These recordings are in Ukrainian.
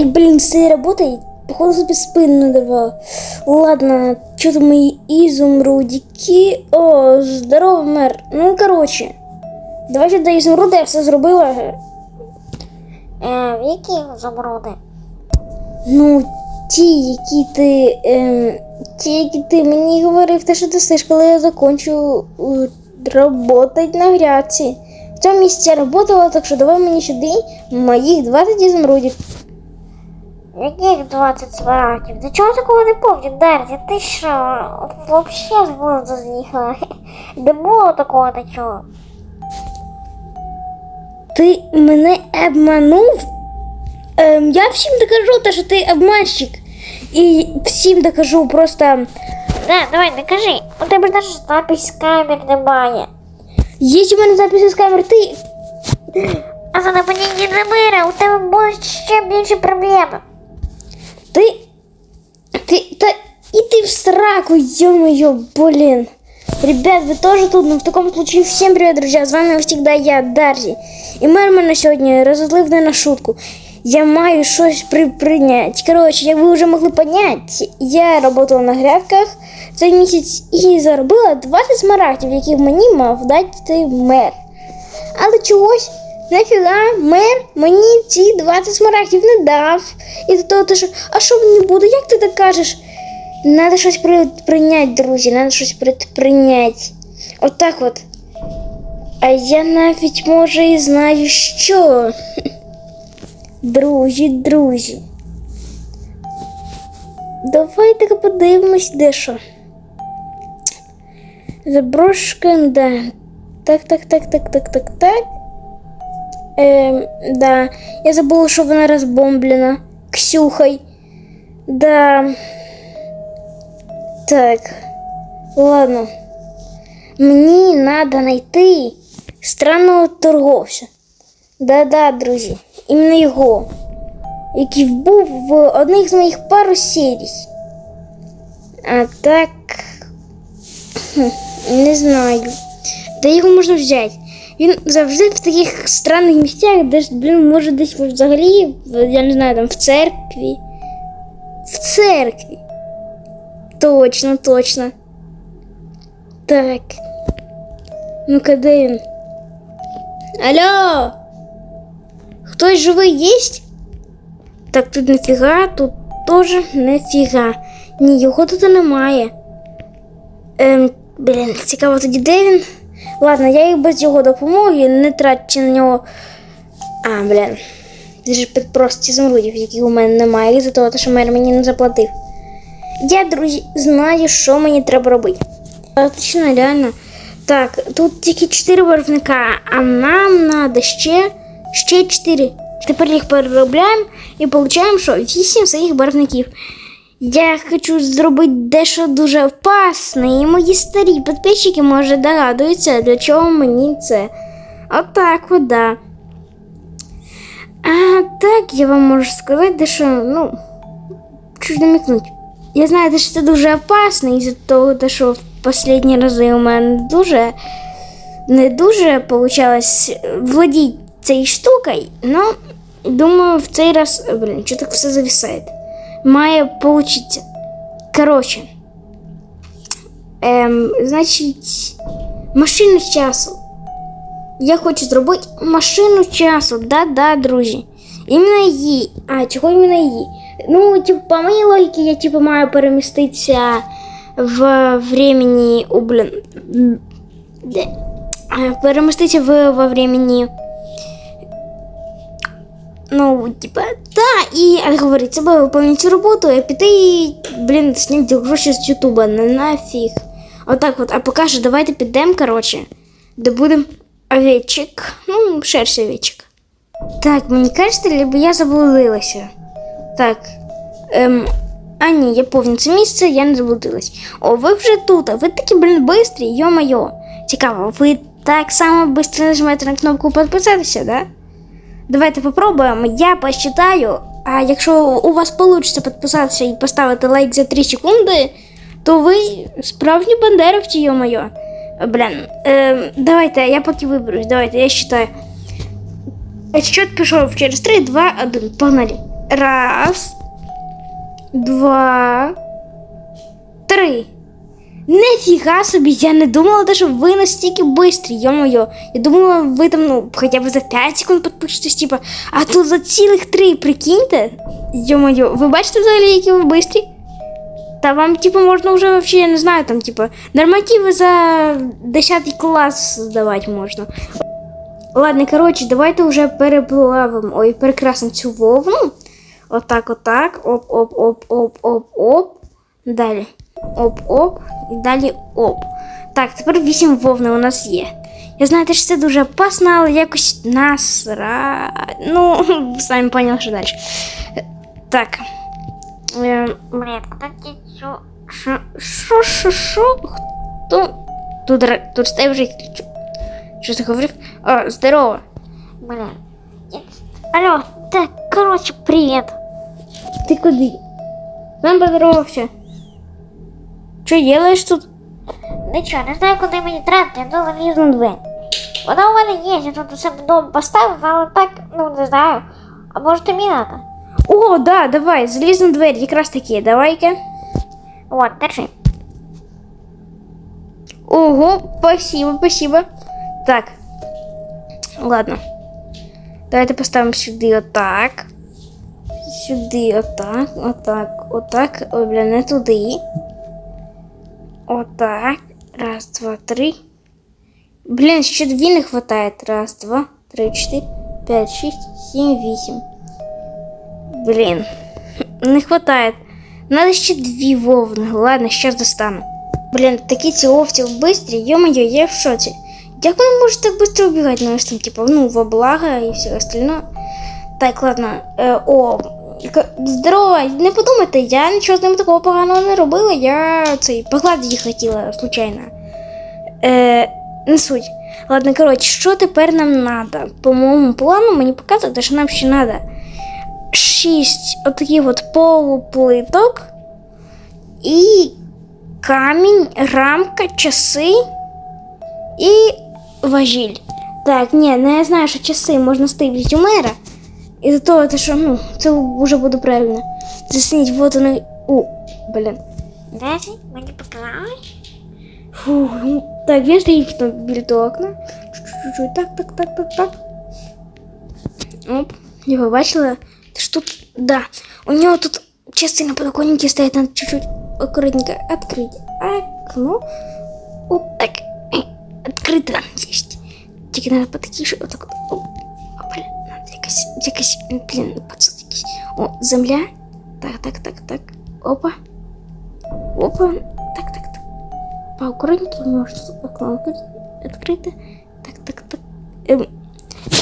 Ай, блин, все работает. Походу себе спину надорвал. Ладно, что-то мои изумрудики. О, здорово, мэр. Ну, короче. Давайте до изумруда я все зробила. Е, які замороди? Ну, ті, які ти. Ем, ті, які ти мені говорив, те, що ти слиш, коли я закончу е, работать на грядці. В цьому місці я работала, так що давай мені сюди моїх 20 ізумрудів. Яких 20 смарагдів? До чого такого не помню, Дерзі? Ти що? Вообще з глузду з'їхала. Не було такого нічого. Ти мене обманув? Ем, я всім докажу, те, що ти обманщик. І всім докажу просто. Да, давай, не кажи. У тебе навіть запись з камер немає. Є у мене записи з камер, ти. А за нападіння на мира у тебе будуть ще більші проблеми. Ти. Ти. Та иди в сраку, ё-моё, блин. Ребят, вы тоже тут, но в таком случае всем привет, друзья. С вами всегда я, Дарзі. І мер мене сьогодні розозлив не на шутку. Я маю щось при прийняти. Коротше, як ви вже могли поняти, я працювала на грядках цей місяць і заробила 20 смарагдів, яких мені мав дати мер. Але чогось нафіга мер мені ці 20 смарагдів не дав. І до того, що, а що мені буде? Як ти так кажеш? Надо щось при... прийняти, друзі, надо щось предприйняти. Отак от. А я навіть може і знаю, що. Друзі, друзі. Давайте-ка подивимось дещо. Заброшка, да. Так, так, так, так, так, так, так. Ем, да. Я забула, що вона розбомблена. Ксюхой. Да. Так. Ладно. Мені надо знайти странного торговця. Да-да, друзі. Іменно його. Який був в одних з моїх пару серій. А так. Не знаю. Де його можна взяти? Він завжди в таких странних місцях, де блін, може десь взагалі, я не знаю, там в церкві. В церкві. Точно, точно. Так. Ну-ка, де він? Алло! Хтось живий єсть? Так, тут нафіга, тут теж нафіга. Ні, його тут немає. Ем, блін, цікаво тоді, де він? Ладно, я і без його допомоги не трачу на нього. А, блін. Це ж під просто змрудів, яких у мене немає, із-за того, що мер мені не заплатив. Я, друзі, знаю, що мені треба робити. Точно, реально. Так, тут тільки 4 барвника, а нам треба ще, ще 4. Тепер їх переробляємо і отримуємо, що 8 своїх барвників. Я хочу зробити дещо дуже опасне, і мої старі підписчики, може, догадуються, для чого мені це. Отак, от, да. А так, я вам можу сказати, дещо, ну, чуть намікнуть. Я знаю, що це дуже опасно, із-за того, те, що в останні рази у мене дуже не дуже получалось владіти цією штукою, но думаю, в цей раз, блін, що так все зависає. Має получиться. Коротше, ем, значить, машину часу. Я хочу зробити машину часу, да-да, друзі. Іменно її. А, чого іменно її? Ну, типу, по моїй логіці, я типу маю переміститися в времени у блін. Де? А, Переміститися в, во времени. Ну, типа, да, і як говорить, себе виконати цю а піти і, блін, зняти гроші з Ютуба, не нафіг. Отак от, а поки що давайте підемо, коротше, де будемо овечек, ну, шерсть овечек. Так, мені кажеться, либо я заблудилася. Так. Ем, а ні, я повні це місце, я не заблудилась. О, ви вже тут, а ви такі, блін, бистрі, йо-моє. Цікаво, ви так само швидко нажмете на кнопку підписатися, да? Давайте попробуємо. Я посчитаю. А якщо у вас вийде підписатися і поставити лайк за 3 секунди, то ви справжні бандеровці, йо-моє. Блін, е, давайте, я поки виберусь, давайте, я считаю. Счет пішов через 3, 2, 1. Погнали. Раз, два, три. Нифіга собі, я не думала, що ви настільки бистрі, йо-моє. Я думала, ви там ну, хоча б за 5 секунд підпишетесь, типа, а тут за цілих 3, прикиньте. Йо-моє, ви бачите взагалі, які ви бистрі? Та вам, типу, можна вже вообще, я не знаю, там, типу, нормативи за 10 клас здавати можна. Ладно, коротше, давайте вже переплавимо. Ой, перекрасимо цю вовну. Отак, отак. Оп, оп, оп, оп, оп, оп. Далі. Оп, оп. І далі оп. Так, тепер 8 вовни у нас є. Я знаю, що це дуже опасно, але якось насра. Ну, ви самі поняли, що далі. Так. Е, Блін, куди ті цю... Що, що, що, що? Хто? Тут, ре- тут стоїть вже. Що, що ти говорив? О, здорово. Блін. Я- Алло, так, коротше, привіт. Ти куди? Нам поздоровався. Що делаєш тут? Нічого, не знаю, куди мені треба, я йду залізну двері. Вона у мене є, я тут у себе вдома поставив, але так, ну не знаю. А може тобі надо? О, да, давай, заліз на двері, якраз такі, давай-ка. От, держи. Ого, спасибо, спасибо. Так. Ладно. Давайте поставимо сюди отак. Сюди отак, отак, отак. Ой, бля, не туди. Отак. Раз, два, три. Блін, ще дві не хватає. Раз, два, три, чотири, п'ять, шість, сім, вісім. Блін. Не хватає. Надо ще дві вовни. Ладно, сейчас достану. Блін, такі ці овці бистрі, йо-моє, я в шоці. Як вони можуть так швидко убігати? Ну, ось там, типу, ну, во благо і все остальное. Так, ладно. Е, о, здорово, не подумайте, я нічого з ним такого поганого не робила, я цей погладити їх хотіла случайно. Е, не суть. Ладно, коротше, що тепер нам надо? По моєму плану мені показує, що нам ще надо шість отаких от полуплиток і камінь, рамка, часи і важіль. Так, ні, не знаю, що часи можна ставити у мера. І до того, те, що ну, це вже буде правильно. Засніть, вот вони. У, блін. Десять? Мені показали? Фу, ну, так, він стоїть там біля того окна. Чуть-чуть, так, так, так, так, так. Оп, я побачила. Ти ж тут, да. У нього тут часи на подоконнике стоять, надо чуть-чуть аккуратненько открыть окно. Оп, так, э, открыто есть. Тільки надо потихіше, отак, от. Оп, О, блін, надо якось, якось, блін, пацан якийсь. О, земля. Так, так, так, так. Опа. Опа. Так, так, так. Поаккуратнее, у него что-то окно откры- открыто. Так, так, так. Эм,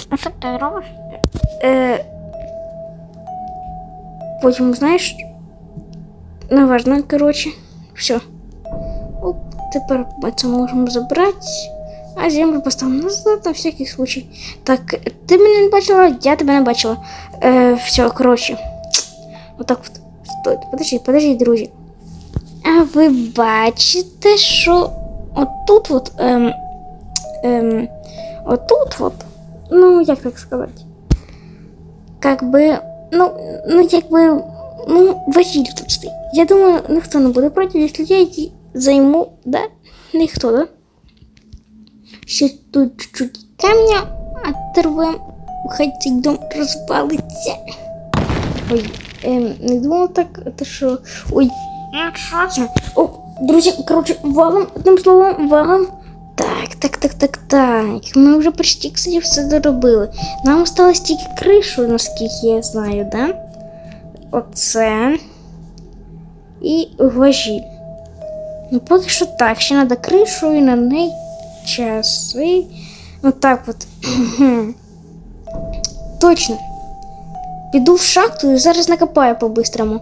А що ти робиш? э, потім, знаєш, неважно, короче, все. Оп, тепер ми це можемо забрати, а землю поставимо назад на всякий случай. Так, ти мене не бачила, я тебе не бачила. Е, все, коротше. Отак от. Стой, подожди, подожди, друзі. А ви бачите, що отут от, ем, ем, отут от, ну, як так сказати? Как би, ну, ну, якби, ну, важіль тут стоїть. Я думаю, ніхто не буде проти, якщо я її займу, да? Ніхто, да? Ще тут чуть-чуть камня оторвем, цей дом розвалиться. Ой, ем, не думав так, це що, ой, це? о, друзі, коротше, валом, одним словом, валом. Так, так, так, так, так. Ми вже почти, кстати, все доробили. Нам осталось тільки кришу, наскільки я знаю, да? Оце. І важіль. Ну, поки що так, ще треба кришу і на неї часи. Отак от. Точно. Піду в шахту і зараз накопаю по-бистрому.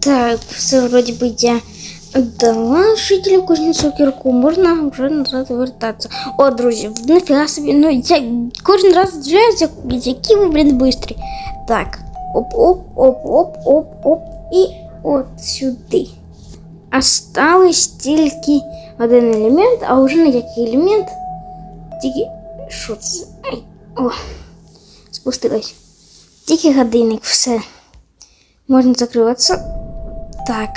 Так, все вроді би я дала жителю кузнецу кірку, можна вже назад вертатися. О, друзі, нафіга собі, ну я кожен раз здивляюся, які ви, блін, бистрі. Так, оп-оп-оп-оп-оп-оп і от сюди. Осталось тільки один елемент, а вже не який елемент. Тільки що це? Ай, о, спустилась. Тільки годинник, все. Можна закриватися. Так.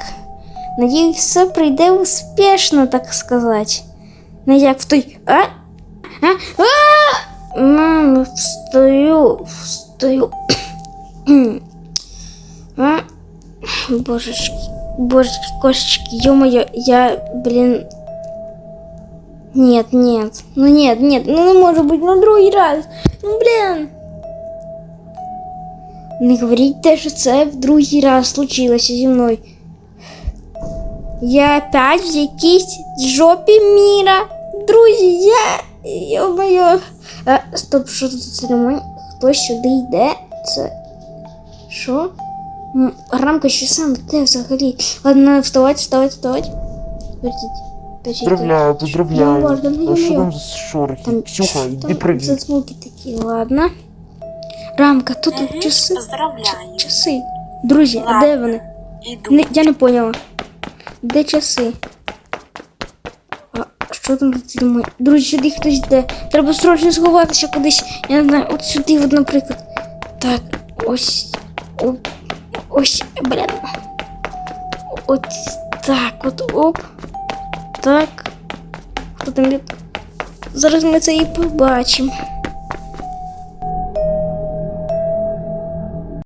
Надіюсь, все прийде успішно, так сказати. Не як в той. А? А? А! Мама, встаю, встаю. а? Божечки, божечки, кошечки, ё-моё, я, блин... Нет, нет, ну нет, нет, ну не может быть, на другий раз. Ну, блин. Не говоріть те, що це в другий раз случилося зі мною. Я опять в якійсь жопі міра. Друзі, я. Йо-моє. А, стоп, що тут за церемонія? Хтось сюди йде? Це. Що? Рамка ще сам де взагалі. Ладно, вставати, вставати, вставати. Подождіть. Поздравляю, Ну, поздравляю. ладно, ну, А що там за шорохи? Там, Ксюха, там іди за звуки такі, ладно. Рамка, тут Мгм, часи. Поздравляю. Часи. Друзі, а Ладно. де вони? Іду. Не, я не поняла. Де часи? А що там за церемонія? Друзі, сюди хтось йде. Треба срочно сховатися кудись. Я не знаю, от сюди, от, наприклад. Так, ось. О, ось, блін. От так, от оп. Так. Хто там від... Зараз ми це і побачимо.